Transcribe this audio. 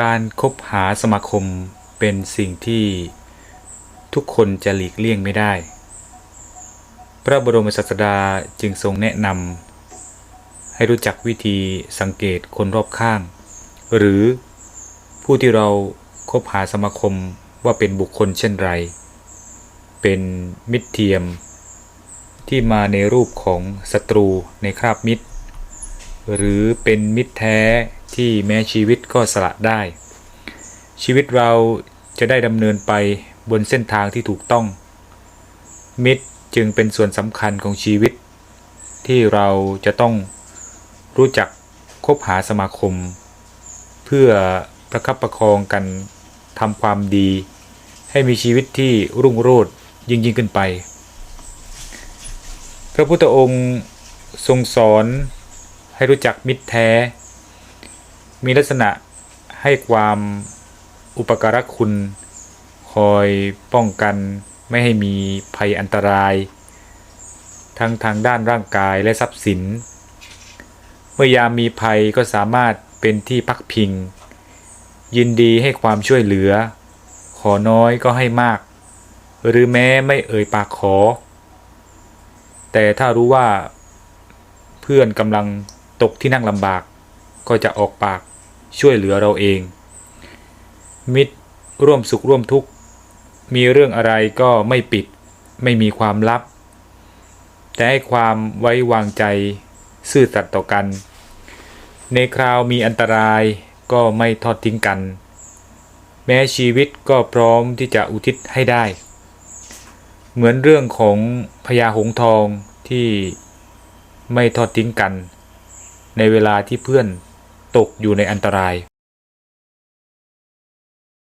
การคบหาสมาคมเป็นสิ่งที่ทุกคนจะหลีกเลี่ยงไม่ได้ พระบรมศาสดาจึงทรงแนะนำให้รู้จักวิธีสังเกตคนรอบข้าง หรือผู้ที่เราคบหาสมาคมว่าเป็นบุคคลเช่นไร เป็นมิตรเทียม ที่มาในรูปของศัตรูในคราบมิตร หรือเป็นมิตรแท้ ที่แม้ชีวิตก็สละได้ ชีวิตเราจะได้ดำเนินไปบนเส้นทางที่ถูกต้อง มิตรจึงเป็นส่วนสำคัญของชีวิต ที่เราจะต้องรู้จักคบหาสมาคม เพื่อประคับประคองกันทำความดี ให้มีชีวิตที่รุ่งโรจน์ยิ่งยิ่งขึ้นไป พระพุทธองค์ทรงสอนให้รู้จักมิตรแท้ มีลักษณะให้ความอุปการะคุณ คอยป้องกันไม่ให้มีภัยอันตราย ทั้งทางด้านร่างกายและทรัพย์สิน เมื่อยามมีภัยก็สามารถเป็นที่พักพิง ยินดีให้ความช่วยเหลือ ขอน้อยก็ให้มาก หรือแม้ไม่เอ่ยปากขอ แต่ถ้ารู้ว่า เพื่อนกำลังตกที่นั่งลำบากก็จะออกปาก ช่วยเหลือเราเอง มิตรร่วมสุขร่วมทุกข์ มีเรื่องอะไรก็ไม่ปิด ไม่มีความลับ แต่ให้ความไว้วางใจซื่อสัตย์ต่อกัน ในคราวมีอันตรายก็ไม่ทอดทิ้งกัน แม้ชีวิตก็พร้อมที่จะอุทิศให้ได้ เหมือนเรื่องของพญาหงส์ทองที่ไม่ทอดทิ้งกัน ในเวลาที่เพื่อน ตกอยู่ในอันตราย